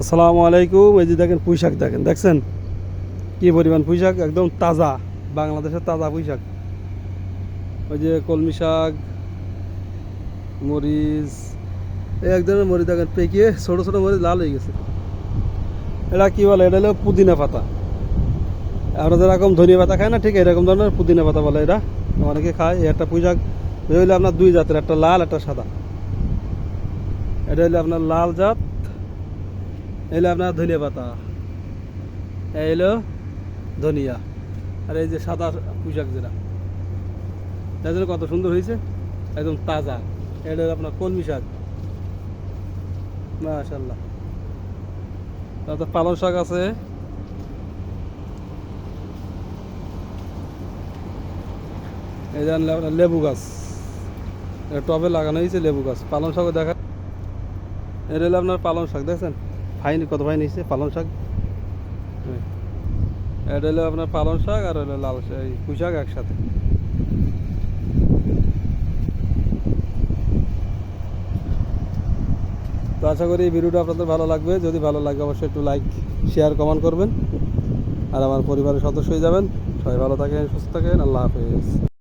আসসালামু আলাইকুম। এই যে দেখেন পুঁই শাক দেখেন, দেখছেন? কি পরিমাণ পুঁইশাক? একদম তাজা, বাংলাদেশের তাজা পুঁইশাক। ওই যে কলমি শাক, মরিচ, এই এক ধরনের মরিচ দেখেন, পেকিয়ে ছোটো ছোটো মরিচ লাল হয়ে গেছে। এটা কি বলে? এটা হলো পুদিনা পাতা। আমরা যেরকম ধনিয়া পাতা খাই না, ঠিক এরকম ধরনের পুদিনা পাতা বলে এটা অনেকে খায় একটা পুঁই শাক এই হলো আপনার দুই জাতের, একটা লাল, একটা সাদা। এটা হলো আপনার লাল জাত এই হলো আপনার ধনিয়া পাতা। এই হলো ধনিয়া। আর এই যে সাদা পুঁশাক যেটা তাই জন্য কত সুন্দর হয়েছে? একদম তাজা। এটা আপনার কলমি শাক। মাশাল্লাহ তারপর পালং শাক আছে। এই যে আপনার লেবু গাছ। টবে লাগানো হয়েছে লেবু গাছ। পালং শাকও দেখা এটা হলো আপনার পালং শাক, দেখছেন? ফাইন, কত ফাইন হয়েছে? পালং শাক? এটা হলো আপনার পালং শাক আর হলো লাল শাক পুঁই শাক একসাথে। তো আশা করি এই ভিডিওটা আপনাদের ভালো লাগবে। যদি ভালো লাগে, অবশ্যই একটু লাইক শেয়ার কমেন্ট করবেন। আর আমার পরিবারের সদস্য হয়ে যাবেন। সবাই ভালো থাকেন, সুস্থ থাকেন। আল্লাহ হাফেজ।